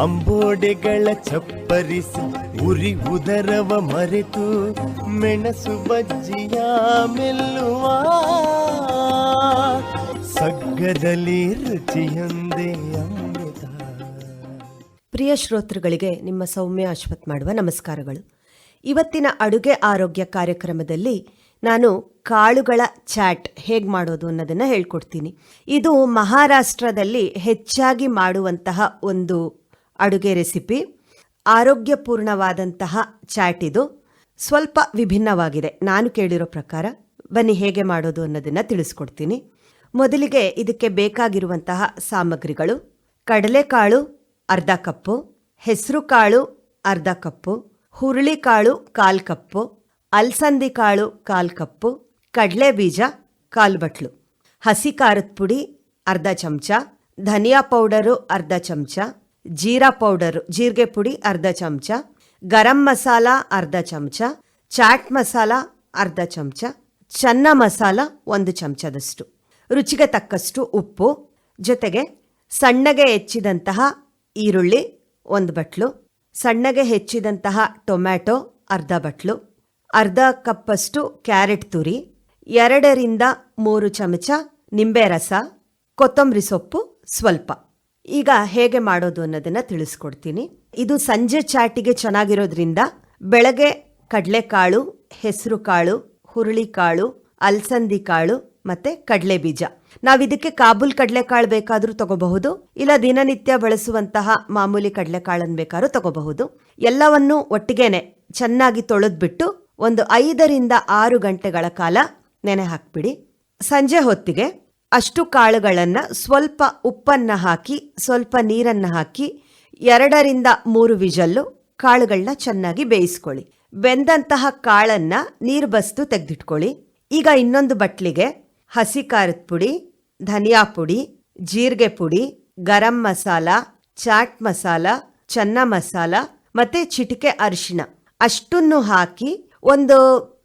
ಅಂಬೋಡೆಗಳ ಚಪ್ಪರಿಸಿ ಉರಿ ಉದರವ ಮರೆತು ಮೆಣಸು ಬಜ್ಜಿಯ ಮೆಲ್ಲುವ. ಸಗ್ಗದಲ್ಲಿ ರುಚಿಯೊಂದೇ ಅಮೃತ. ಪ್ರಿಯ ಶ್ರೋತೃಗಳಿಗೆ ನಿಮ್ಮ ಸೌಮ್ಯ ಅಶ್ವತ್ ಮಾಡುವ ನಮಸ್ಕಾರಗಳು. ಇವತ್ತಿನ ಅಡುಗೆ ಆರೋಗ್ಯ ಕಾರ್ಯಕ್ರಮದಲ್ಲಿ ನಾನು ಕಾಳುಗಳ ಚಾಟ್ ಹೇಗೆ ಮಾಡೋದು ಅನ್ನೋದನ್ನು ಹೇಳ್ಕೊಡ್ತೀನಿ. ಇದು ಮಹಾರಾಷ್ಟ್ರದಲ್ಲಿ ಹೆಚ್ಚಾಗಿ ಮಾಡುವಂತಹ ಒಂದು ಅಡುಗೆ ರೆಸಿಪಿ, ಆರೋಗ್ಯಪೂರ್ಣವಾದಂತಹ ಚಾಟ್ ಇದು. ಸ್ವಲ್ಪ ವಿಭಿನ್ನವಾಗಿದೆ. ನಾನು ಕೇಳಿರೋ ಪ್ರಕಾರ ಬನ್ನಿ ಹೇಗೆ ಮಾಡೋದು ಅನ್ನೋದನ್ನು ತಿಳಿಸ್ಕೊಡ್ತೀನಿ. ಮೊದಲಿಗೆ ಇದಕ್ಕೆ ಬೇಕಾಗಿರುವಂತಹ ಸಾಮಗ್ರಿಗಳು. ಕಡಲೆಕಾಳು ಅರ್ಧ ಕಪ್ಪು, ಹೆಸರು ಕಾಳು ಅರ್ಧ ಕಪ್ಪು ಹುರುಳಿಕಾಳು ಕಾಲು ಕಪ್ಪು, ಅಲಸಂದಿ ಕಾಳು ಕಾಲು ಕಪ್ಪು, ಕಡಲೆ ಬೀಜ ಕಾಲು ಬಟ್ಲು. ಹಸಿ ಖಾರದ ಪುಡಿ ಅರ್ಧ ಚಮಚ, ಧನಿಯಾ ಪೌಡರು ಅರ್ಧ ಚಮಚ ಜೀರಾ ಪೌಡರು, ಜೀರಿಗೆ ಪುಡಿ ಅರ್ಧ ಚಮಚ, ಗರಂ ಮಸಾಲ ಅರ್ಧ ಚಮಚ, ಚಾಟ್ ಮಸಾಲ ಅರ್ಧ ಚಮಚ, ಚನ್ನ ಮಸಾಲ ಒಂದು ಚಮಚದಷ್ಟು. ರುಚಿಗೆ ತಕ್ಕಷ್ಟು ಉಪ್ಪು, ಜೊತೆಗೆ ಸಣ್ಣಗೆ ಹೆಚ್ಚಿದಂತಹ ಈರುಳ್ಳಿ ಒಂದು ಬಟ್ಲು, ಸಣ್ಣಗೆ ಹೆಚ್ಚಿದಂತಹ ಟೊಮ್ಯಾಟೊ ಅರ್ಧ ಬಟ್ಲು, ಅರ್ಧ ಕಪ್ಪಷ್ಟು ಕ್ಯಾರೆಟ್ ತುರಿ, ಎರಡರಿಂದ ಮೂರು ಚಮಚ ನಿಂಬೆ ರಸ, ಕೊತ್ತಂಬರಿ ಸೊಪ್ಪು ಸ್ವಲ್ಪ. ಈಗ ಹೇಗೆ ಮಾಡೋದು ಅನ್ನೋದನ್ನು ತಿಳಿಸ್ಕೊಡ್ತೀನಿ. ಇದು ಸಂಜೆ ಚಾಟಿಗೆ ಚೆನ್ನಾಗಿರೋದ್ರಿಂದ ಬೆಳಗ್ಗೆ ಕಡಲೆಕಾಳು, ಹೆಸರು ಕಾಳು ಹುರುಳಿಕಾಳು ಅಲಸಂದಿ ಕಾಳು ಮತ್ತೆ ಕಡಲೆ ಬೀಜ. ನಾವಿದಕ್ಕೆ ಕಾಬೂಲ್ ಕಡಲೆಕಾಳು ಬೇಕಾದರೂ ತಗೋಬಹುದು, ಇಲ್ಲ ದಿನನಿತ್ಯ ಬಳಸುವಂತಹ ಮಾಮೂಲಿ ಕಡಲೆಕಾಳನ್ನು ಬೇಕಾದ್ರೂ ತಗೋಬಹುದು. ಎಲ್ಲವನ್ನು ಒಟ್ಟಿಗೆನೆ ಚೆನ್ನಾಗಿ ತೊಳೆದ್ಬಿಟ್ಟು ಒಂದು ಐದರಿಂದ ಆರು ಗಂಟೆಗಳ ಕಾಲ ನೆನೆ ಹಾಕ್ಬಿಡಿ. ಸಂಜೆ ಹೊತ್ತಿಗೆ ಅಷ್ಟು ಕಾಳುಗಳನ್ನು ಸ್ವಲ್ಪ ಉಪ್ಪನ್ನು ಹಾಕಿ, ಸ್ವಲ್ಪ ನೀರನ್ನು ಹಾಕಿ, ಎರಡರಿಂದ ಮೂರು ವಿಜಲ್ಲು ಕಾಳುಗಳನ್ನ ಚೆನ್ನಾಗಿ ಬೇಯಿಸ್ಕೊಳ್ಳಿ. ಬೆಂದಂತಹ ಕಾಳನ್ನು ನೀರು ಬಸ್ದು ತೆಗೆದಿಟ್ಕೊಳ್ಳಿ. ಈಗ ಇನ್ನೊಂದು ಬಟ್ಲಿಗೆ ಹಸಿ ಖಾರದ ಪುಡಿ, ಧನಿಯಾ ಪುಡಿ, ಜೀರಿಗೆ ಪುಡಿ, ಗರಂ ಮಸಾಲ, ಚಾಟ್ ಮಸಾಲ, ಚನ್ನ ಮಸಾಲ ಮತ್ತು ಚಿಟಿಕೆ ಅರಿಶಿಣ ಅಷ್ಟನ್ನು ಹಾಕಿ ಒಂದು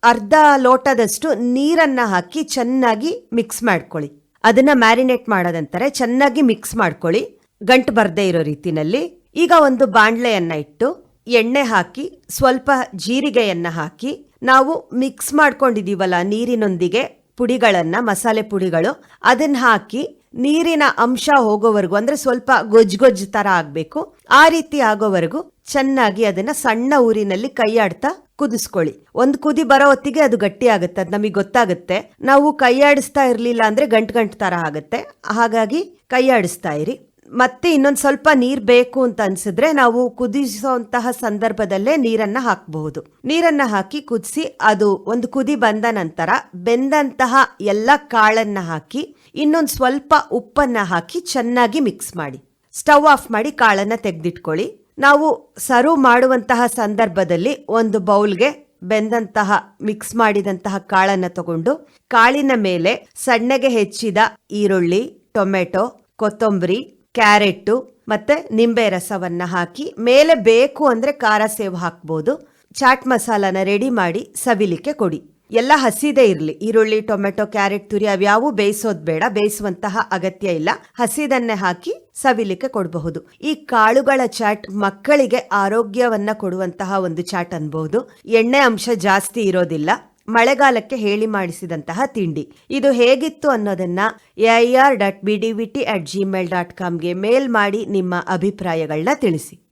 ಅರ್ಧ ಲೋಟದಷ್ಟು ನೀರನ್ನು ಹಾಕಿ ಚೆನ್ನಾಗಿ ಮಿಕ್ಸ್ ಮಾಡ್ಕೊಳ್ಳಿ. ಅದನ್ನ ಮ್ಯಾರಿನೇಟ್ ಮಾಡೋದಂತಾರೆ ಚೆನ್ನಾಗಿ ಮಿಕ್ಸ್ ಮಾಡ್ಕೊಳ್ಳಿ. ಗಂಟು ಬರದೇ ಇರೋ ರೀತಿನಲ್ಲಿ. ಈಗ ಒಂದು ಬಾಣ್ಲೆಯನ್ನ ಇಟ್ಟು ಎಣ್ಣೆ ಹಾಕಿ, ಸ್ವಲ್ಪ ಜೀರಿಗೆಯನ್ನ ಹಾಕಿ, ನಾವು ಮಿಕ್ಸ್ ಮಾಡ್ಕೊಂಡಿದೀವಲ್ಲ ನೀರಿನೊಂದಿಗೆ ಪುಡಿಗಳನ್ನ, ಮಸಾಲೆ ಪುಡಿಗಳು, ಅದನ್ನ ಹಾಕಿ ನೀರಿನ ಅಂಶ ಹೋಗೋವರೆಗೂ, ಅಂದ್ರೆ ಸ್ವಲ್ಪ ಗೊಜ್ಜು ಗೊಜ್ಜು ತರ ಆಗ್ಬೇಕು. ಆ ರೀತಿ ಆಗೋವರೆಗೂ ಚೆನ್ನಾಗಿ ಅದನ್ನ ಸಣ್ಣ ಊರಿನಲ್ಲಿ ಕೈಯಾಡ್ತಾ ಕುದಿಸ್ಕೊಳ್ಳಿ. ಒಂದು ಕುದಿ ಬರೋ ಹೊತ್ತಿಗೆ ಅದು ಗಟ್ಟಿ ಆಗುತ್ತೆ, ಅದು ನಮಗೆ ಗೊತ್ತಾಗುತ್ತೆ. ನಾವು ಕೈಯಾಡಿಸ್ತಾ ಇರ್ಲಿಲ್ಲ ಅಂದ್ರೆ ಗಂಟು ಗಂಟು ತರ ಆಗುತ್ತೆ. ಹಾಗಾಗಿ ಕೈಯಾಡಿಸ್ತಾ ಇರಿ. ಮತ್ತೆ ಇನ್ನೊಂದು ಸ್ವಲ್ಪ ನೀರು ಬೇಕು ಅಂತ ಅನ್ಸಿದ್ರೆ ನಾವು ಕುದಿಸುವಂತಹ ಸಂದರ್ಭದಲ್ಲೇ ನೀರನ್ನ ಹಾಕಬಹುದು. ನೀರನ್ನ ಹಾಕಿ ಕುದಿಸಿ ಅದು ಒಂದು ಕುದಿ ಬಂದ ನಂತರ ಬೆಂದಂತಹ ಎಲ್ಲ ಕಾಳನ್ನ ಹಾಕಿ, ಇನ್ನೊಂದು ಸ್ವಲ್ಪ ಉಪ್ಪನ್ನ ಹಾಕಿ ಚೆನ್ನಾಗಿ ಮಿಕ್ಸ್ ಮಾಡಿ. ಸ್ಟವ್ ಆಫ್ ಮಾಡಿ ಕಾಳನ್ನ ತೆಗೆದಿಟ್ಕೊಳ್ಳಿ. ನಾವು ಸರ್ವ್ ಮಾಡುವಂತಹ ಸಂದರ್ಭದಲ್ಲಿ ಒಂದು ಬೌಲ್ಗೆ ಬೆಂದಂತಹ, ಮಿಕ್ಸ್ ಮಾಡಿದಂತಹ ಕಾಳನ್ನ ತಗೊಂಡು ಕಾಳಿನ ಮೇಲೆ ಸಣ್ಣಗೆ ಹೆಚ್ಚಿದ ಈರುಳ್ಳಿ, ಟೊಮೆಟೊ, ಕೊತ್ತಂಬರಿ, ಕ್ಯಾರೆಟ್ಟು ಮತ್ತೆ ನಿಂಬೆ ರಸವನ್ನ ಹಾಕಿ ಮೇಲೆ ಬೇಕು ಅಂದ್ರೆ ಖಾರ ಸೇವ್ ಹಾಕ್ಬೋದು. ಚಾಟ್ ಮಸಾಲಾನ ರೆಡಿ ಮಾಡಿ ಸವಿಲಿಕ್ಕೆ ಕೊಡಿ. ಎಲ್ಲ ಹಸಿದೇ ಇರಲಿ. ಈರುಳ್ಳಿ, ಟೊಮೆಟೊ, ಕ್ಯಾರೆಟ್, ತುರಿ ಅವ್ಯಾವು ಬೇಯಿಸೋದು ಬೇಡ. ಬೇಯಿಸುವಂತಹ ಅಗತ್ಯ ಇಲ್ಲ. ಹಸಿದನ್ನೇ ಹಾಕಿ ಸವಿಲಿಕ್ಕೆ ಕೊಡಬಹುದು. ಈ ಕಾಳುಗಳ ಚಾಟ್ ಮಕ್ಕಳಿಗೆ ಆರೋಗ್ಯವನ್ನ ಕೊಡುವಂತಹ ಒಂದು ಚಾಟ್ ಅನ್ಬಹುದು ಎಣ್ಣೆ ಅಂಶ ಜಾಸ್ತಿ ಇರೋದಿಲ್ಲ. ಮಳೆಗಾಲಕ್ಕೆ ಹೇಳಿ ಮಾಡಿಸಿದಂತಹ ತಿಂಡಿ. ಇದು ಹೇಗಿತ್ತು ಅನ್ನೋದನ್ನ A R dot B D V T at Gmail dot ಕಾಮ್ಗೆ ಮೇಲ್ ಮಾಡಿ ನಿಮ್ಮ ಅಭಿಪ್ರಾಯಗಳನ್ನ ತಿಳಿಸಿ.